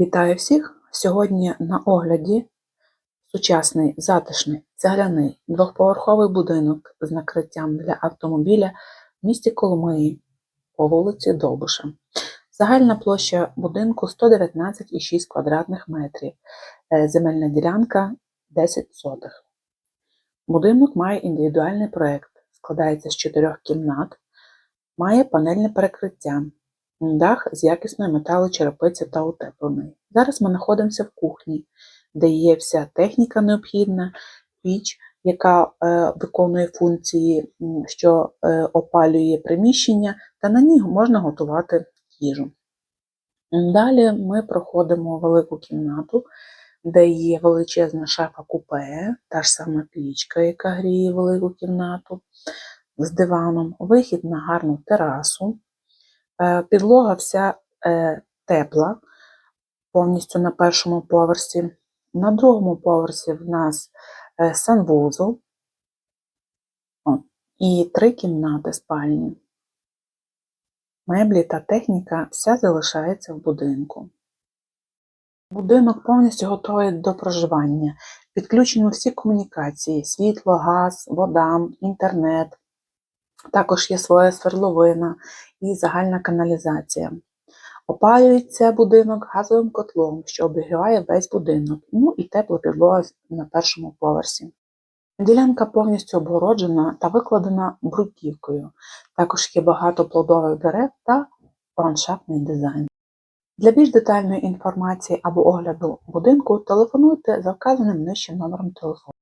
Вітаю всіх! Сьогодні на огляді сучасний затишний цегляний двохповерховий будинок з накриттям для автомобіля в місті Коломиї по вулиці Довбуша. Загальна площа будинку 119,6 квадратних метрів. Е, Земельна ділянка 10 сотих. Будинок має індивідуальний проект, складається з чотирьох кімнат, має панельне перекриття, дах з якісної металочерепиці та утеплений. Зараз ми знаходимося в кухні, де є вся техніка необхідна, піч, яка е, виконує функції, що е, опалює приміщення, та на ній можна готувати їжу. Далі ми проходимо велику кімнату, де є величезна шафа купе, та ж сама пічка, яка гріє велику кімнату з диваном, вихід на гарну терасу. Е, Підлога вся е, тепла, повністю на першому поверсі. На другому поверсі в нас е, санвузол і три кімнати спальні. Меблі та техніка вся залишається в будинку. Будинок повністю готовий до проживання. Підключені всі комунікації: світло, газ, вода, інтернет. Також є своя свердловина і загальна каналізація. Опалюється будинок газовим котлом, що обігріває весь будинок, ну і тепла підлога на першому поверсі. Ділянка повністю обгороджена та викладена бруківкою. Також є багато плодових дерев та ландшафтний дизайн. Для більш детальної інформації або огляду будинку телефонуйте за вказаним нижче номером телефону.